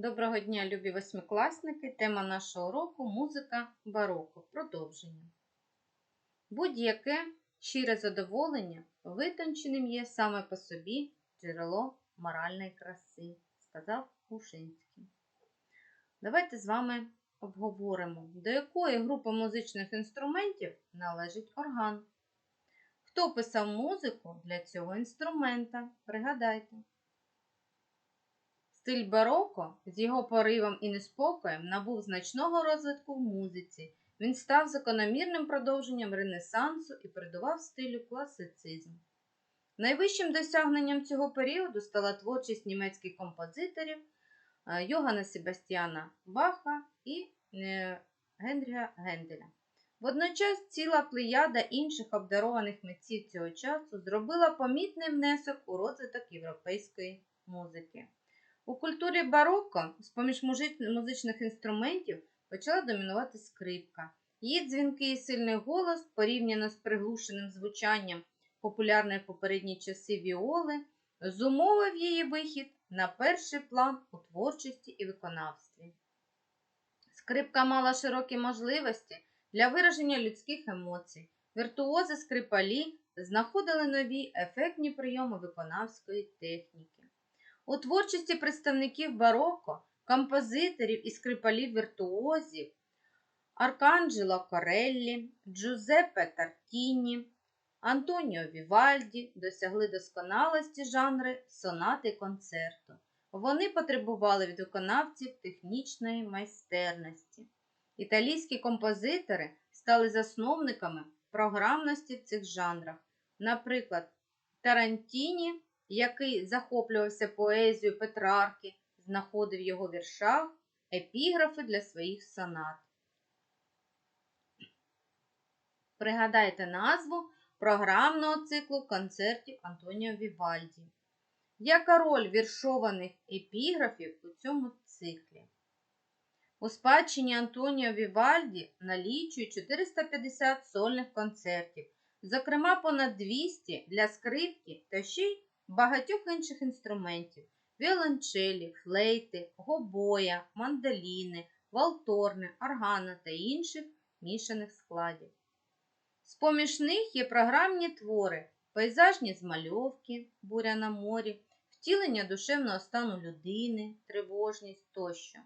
Доброго дня, любі восьмикласники! Тема нашого уроку музика бароко. Продовження. Будь-яке щире задоволення витонченим є саме по собі джерело моральної краси, сказав Ушинський. Давайте з вами обговоримо, до якої групи музичних інструментів належить орган. Хто писав музику для цього інструмента? Пригадайте. Стиль бароко з його поривом і неспокоєм набув значного розвитку в музиці. Він став закономірним продовженням Ренесансу і передував стилю класицизм. Найвищим досягненням цього періоду стала творчість німецьких композиторів е, Йогана Себастьяна Баха і е, Генріга Генделя. Водночас ціла плеяда інших обдарованих митців цього часу зробила помітний внесок у розвиток європейської музики. У культурі бароко з-поміж музичних інструментів почала домінувати скрипка. Її дзвінкий і сильний голос, порівняно з приглушеним звучанням популярної попередні часи віоли, зумовив її вихід на перший план у творчості і виконавстві. Скрипка мала широкі можливості для вираження людських емоцій. Віртуози скрипалі знаходили нові ефектні прийоми виконавської техніки. У творчості представників бароко, композиторів і скрипалів віртуозів Арканджело Кореллі, Джузеппе Тартіні, Антоніо Вівальді досягли досконалості жанри сонати концерту. Вони потребували від виконавців технічної майстерності. Італійські композитори стали засновниками програмності в цих жанрах. Наприклад, Тарантіні який захоплювався поезією Петрарки, знаходив його віршах епіграфи для своїх сонат. Пригадайте назву програмного циклу концертів Антоніо Вівальді. Яка роль віршованих епіграфів у цьому циклі? У спадщині Антоніо Вівальді налічує 450 сольних концертів, зокрема понад 200 для скрипки та ще й багатьох інших інструментів віолончелі, флейти, гобоя, мандоліни, валторни, органа та інших мішаних складів. З поміж них є програмні твори, пейзажні змальовки, буря на морі, втілення душевного стану людини, тривожність тощо.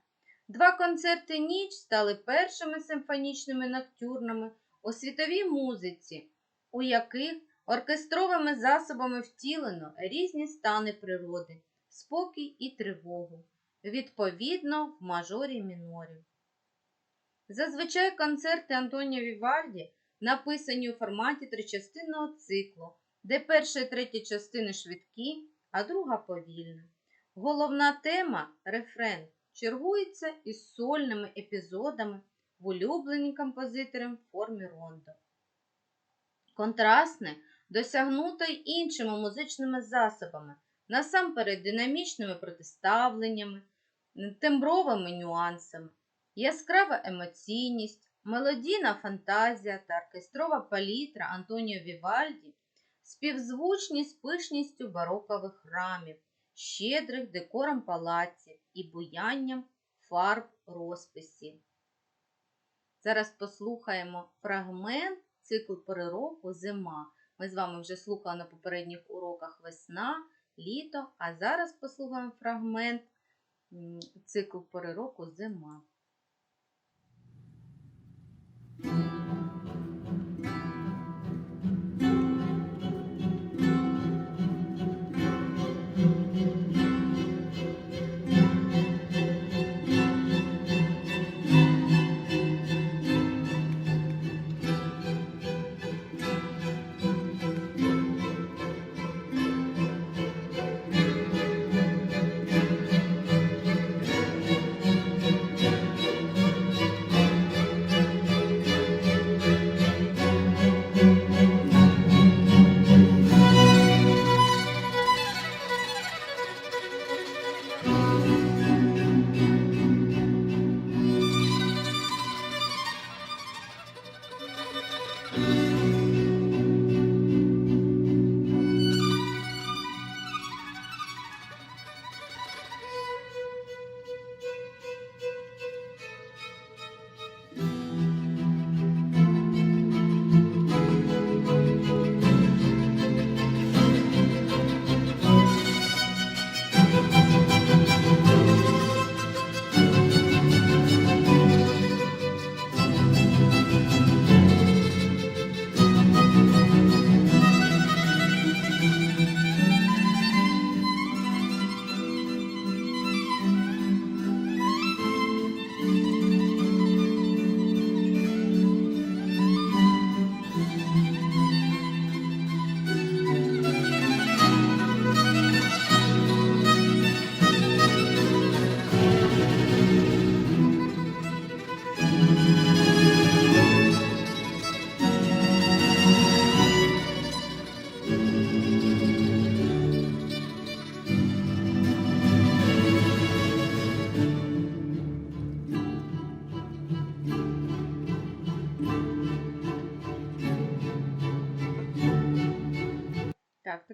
Два концерти ніч стали першими симфонічними ноктюрнами у світовій музиці, у яких Оркестровими засобами втілено різні стани природи, спокій і тривогу, відповідно в мажорі мінорі. Зазвичай концерти Антоніо Вівальді написані у форматі тричастинного циклу, де перша і третя частини швидкі, а друга повільна. Головна тема рефрен чергується із сольними епізодами в улюбленій композитором формі рондо. Контрастне досягнуто й іншими музичними засобами, насамперед динамічними протиставленнями, тембровими нюансами, яскрава емоційність, мелодійна фантазія та оркестрова палітра Антоніо Вівальді співзвучні з пишністю барокових рамів, щедрих декором палаців і буянням фарб розписів. Зараз послухаємо фрагмент цикл пори року зима. Ми з вами вже слухали на попередніх уроках весна, літо, а зараз послухаємо фрагмент циклу пори року зима.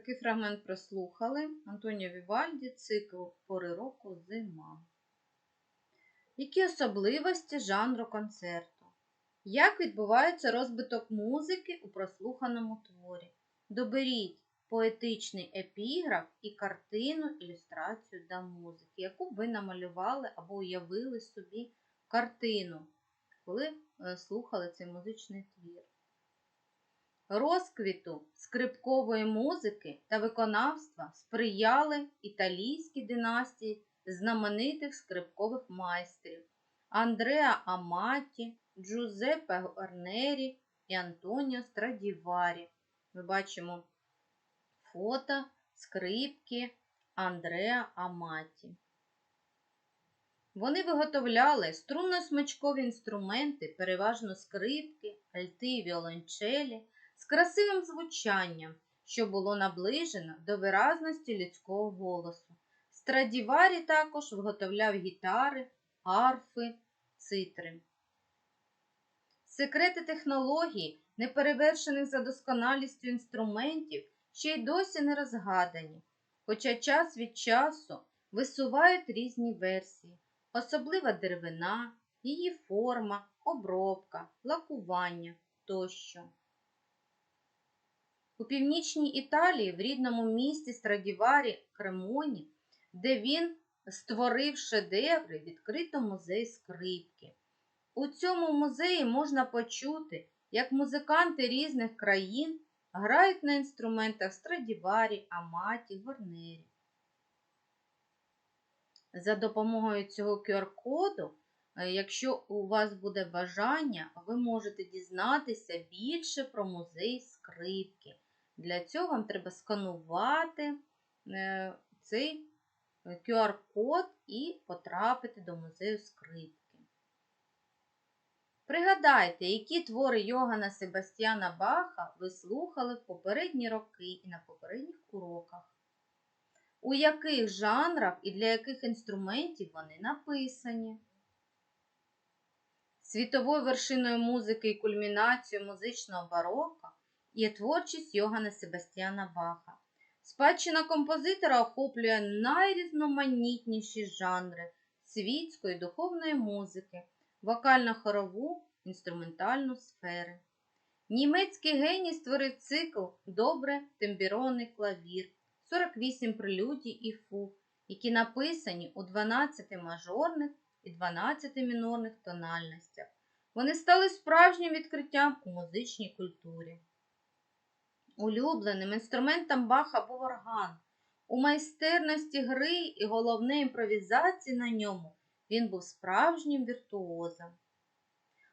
Такий фрагмент прослухали. Антоніо Вівальді, цикл пори року зима. Які особливості жанру концерту? Як відбувається розбиток музики у прослуханому творі? Доберіть поетичний епіграф і картину, ілюстрацію до музики, яку ви намалювали або уявили собі картину, коли е, слухали цей музичний твір. Розквіту скрипкової музики та виконавства сприяли італійські династії знаменитих скрипкових майстрів Андреа Аматі, Джузеппе Гарнері і Антоніо Страдіварі. Ми бачимо фото скрипки Андреа Аматі. Вони виготовляли струнно-смичкові інструменти, переважно скрипки, альти і віолончелі, з красивим звучанням, що було наближено до виразності людського голосу. Страдіварі також виготовляв гітари, арфи, цитри. Секрети технології, неперевершених за досконалістю інструментів, ще й досі не розгадані, хоча час від часу висувають різні версії, особлива деревина, її форма, обробка, лакування тощо. У північній Італії, в рідному місті Страдіварі Кремоні, де він створив шедеври, відкрито музей скрипки. У цьому музеї можна почути, як музиканти різних країн грають на інструментах Страдіварі, Аматі, Горнері. За допомогою цього QR-коду, е, якщо у вас буде бажання, ви можете дізнатися більше про музей скрипки. Для цього вам треба сканувати е, цей QR-код і потрапити до музею скрипки. Пригадайте, які твори Йогана Себастьяна Баха ви слухали в попередні роки і на попередніх уроках. У яких жанрах і для яких інструментів вони написані. Світовою вершиною музики і кульмінацією музичного барока є творчість Йогана Себастьяна Баха. Спадщина композитора охоплює найрізноманітніші жанри світської духовної музики, вокально-хорову, інструментальну сфери. Німецький геній створив цикл Добре тембіронний клавір, 48 прелюдій і фуг, які написані у 12 мажорних і 12 мінорних тональностях. Вони стали справжнім відкриттям у музичній культурі. Улюбленим інструментом Баха був орган. У майстерності гри і головне імпровізації на ньому він був справжнім віртуозом.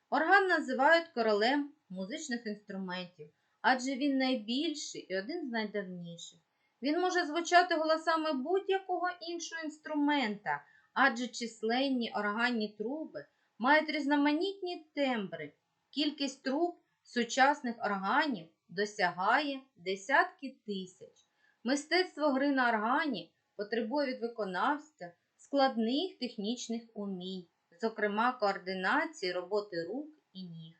Орган називають королем музичних інструментів, адже він найбільший і один з найдавніших. Він може звучати голосами будь-якого іншого інструмента, адже численні органні труби мають різноманітні тембри. Кількість труб сучасних органів досягає десятки тисяч. Мистецтво гри на органі потребує від виконавця складних технічних умінь, зокрема координації роботи рук і ніг.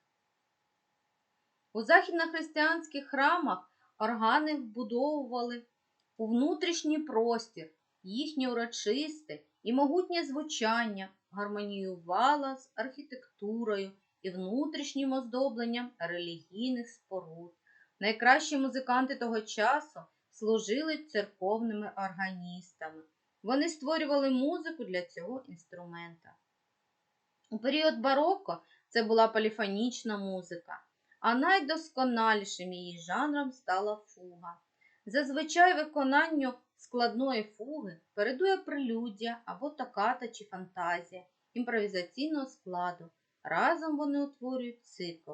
У західнохристиянських храмах органи вбудовували у внутрішній простір, їхнє урочисте і могутнє звучання гармоніювало з архітектурою і внутрішнім оздобленням релігійних споруд. Найкращі музиканти того часу служили церковними органістами. Вони створювали музику для цього інструмента. У період бароко це була поліфонічна музика, а найдосконалішим її жанром стала фуга. Зазвичай виконанню складної фуги передує прелюдія або токата чи фантазія імпровізаційного складу. Разом вони утворюють цикл.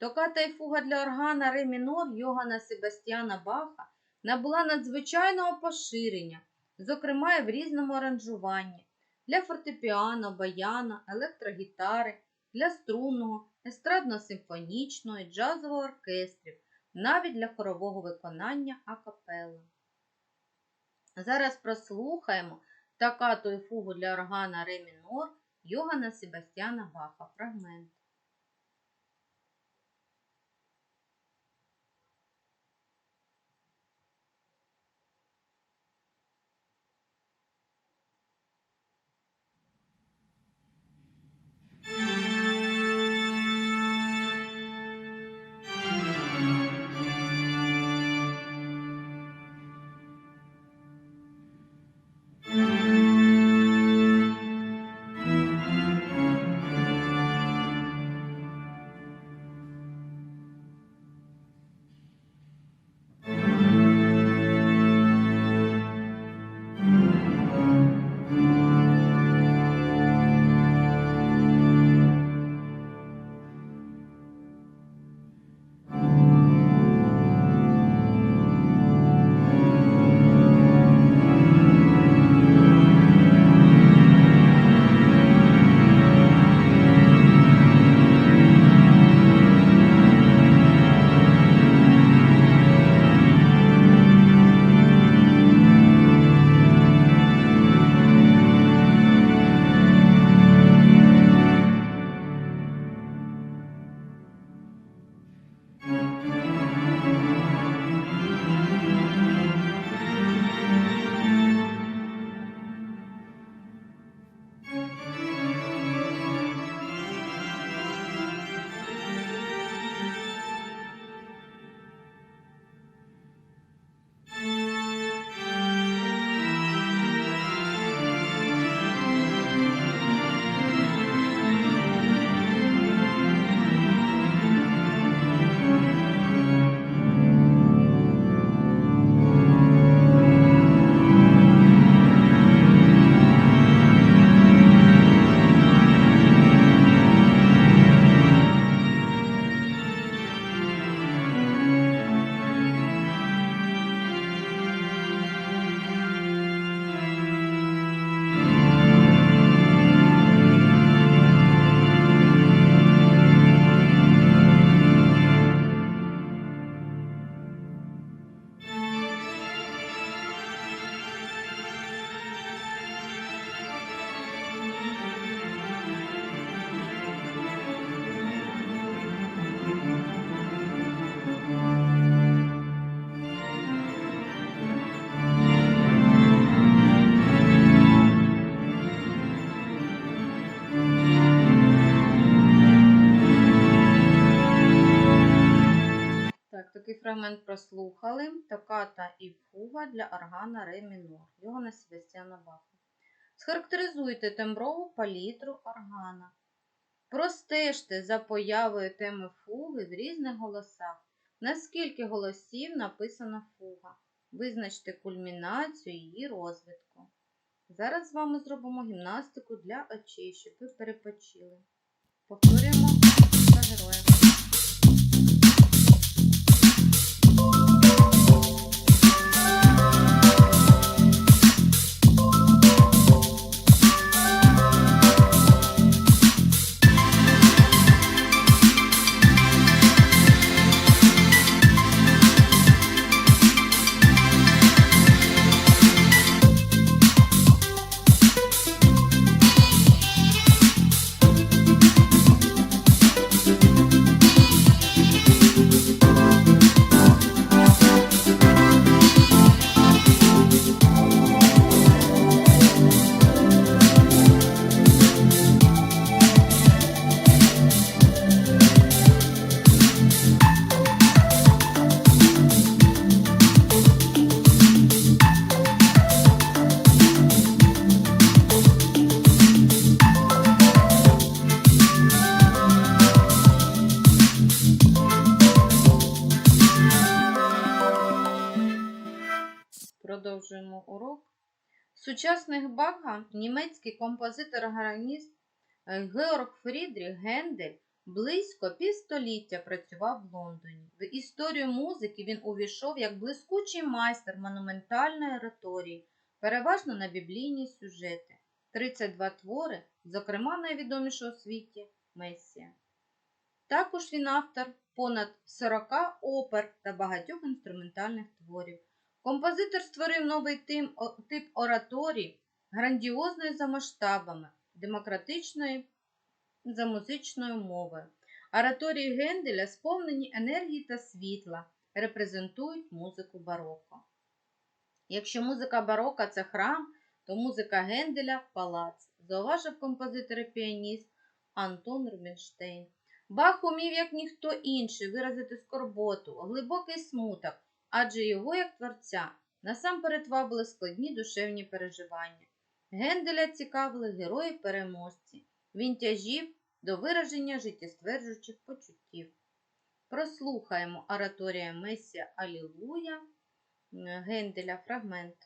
Токата і фуга для органа ре мінор Йогана Себастьяна Баха набула надзвичайного поширення, зокрема і в різному аранжуванні для фортепіано, баяна, електрогітари, для струнного, естрадно-симфонічного і джазового оркестрів, навіть для хорового виконання акапелла. Зараз прослухаємо токату і фугу для органа ре мінор Йогана Себастьяна Баха. Фрагмент. Фрагмент прослухали. Токата і фуга для органа ре мінор. Йогана Себастьяна Баха. Схарактеризуйте темброву палітру органа. Простежте за появою теми фуги в різних голосах. Наскільки голосів написана фуга. Визначте кульмінацію її розвитку. Зараз з вами зробимо гімнастику для очей, щоб ви перепочили. Повторюємо за героєм. Сучасних Баха німецький композитор-гараніст е, Георг Фрідріх Гендель близько півстоліття працював в Лондоні. В історію музики він увійшов як блискучий майстер монументальної ораторії, переважно на біблійні сюжети. 32 твори, зокрема найвідомішого у світі Месія. Також він автор понад 40 опер та багатьох інструментальних творів. Композитор створив новий тип ораторії, грандіозної за масштабами, демократичної за музичною мовою. Ораторії Генделя сповнені енергії та світла, репрезентують музику бароко. Якщо музика барока це храм, то музика Генделя палац, зауважив композитор і піаніст Антон Рубінштейн. Бах умів, як ніхто інший, виразити скорботу, глибокий смуток, адже його, як творця, насамперед вабили складні душевні переживання. Генделя цікавили герої-переможці. Він тяжів до вираження життєстверджуючих почуттів. Прослухаємо ораторія Месія Алілуя Генделя фрагмент.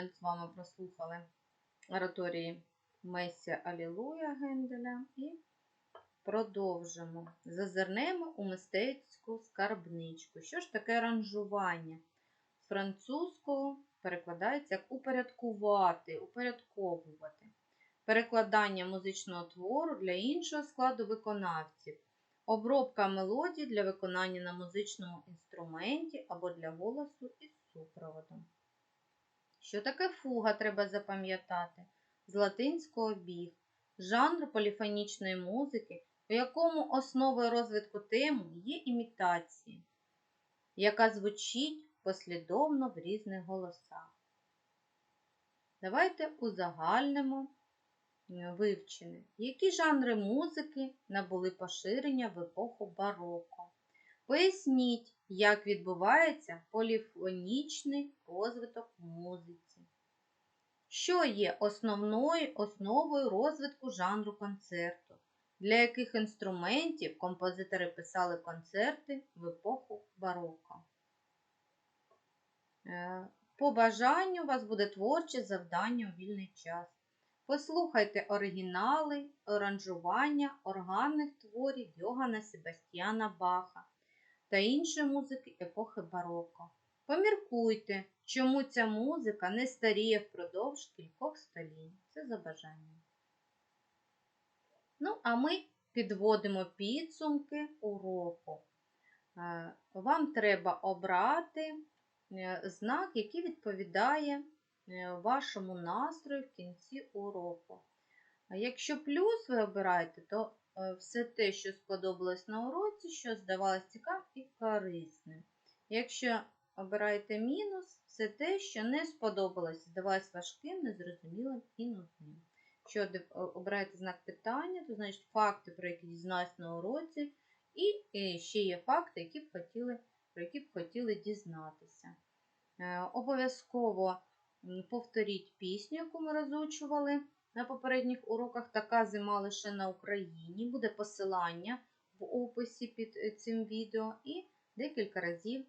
Такий з вами прослухали ораторії Месія Алілуя Генделя і продовжимо. Зазирнемо у мистецьку скарбничку. Що ж таке аранжування? З французького перекладається як упорядкувати, упорядковувати. перекладання музичного твору для іншого складу виконавців, обробка мелодій для виконання на музичному інструменті або для голосу із супроводом. Що таке фуга, треба запам'ятати? З латинського біг, жанр поліфонічної музики, у якому основою розвитку теми є імітація, яка звучить послідовно в різних голосах. Давайте узагальнимо е, вивчення, які жанри музики набули поширення в епоху бароко. Поясніть, як відбувається поліфонічний розвиток музиці. Що є основною основою розвитку жанру концерту? Для яких інструментів композитори писали концерти в епоху бароко? Е, По бажанню у вас буде творче завдання у вільний час. Послухайте оригінали, оранжування органних творів Йогана Себастьяна Баха та іншої музики епохи бароко. Поміркуйте, чому ця музика не старіє впродовж кількох столінь. Це за бажанням. Ну, а ми підводимо підсумки уроку. Е, Вам треба обрати е, знак, який відповідає е, вашому настрою в кінці уроку. Якщо плюс ви обираєте, то все те, що сподобалось на уроці, що здавалось цікавим і корисним. Якщо обираєте мінус, все те, що не сподобалось, здавалось важким, незрозумілим і нудним. Якщо обираєте знак питання, то значить факти, про які дізнались на уроці, і е, ще є факти, які б хотіли, про які б хотіли дізнатися. Е, Обов'язково повторіть пісню, яку ми розучували на попередніх уроках. Така зима лише на Україні. Буде посилання в описі під е, цим відео і декілька разів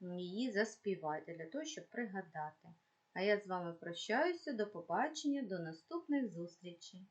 її заспівайте для того, щоб пригадати. А я з вами прощаюся. До побачення, до наступних зустрічей!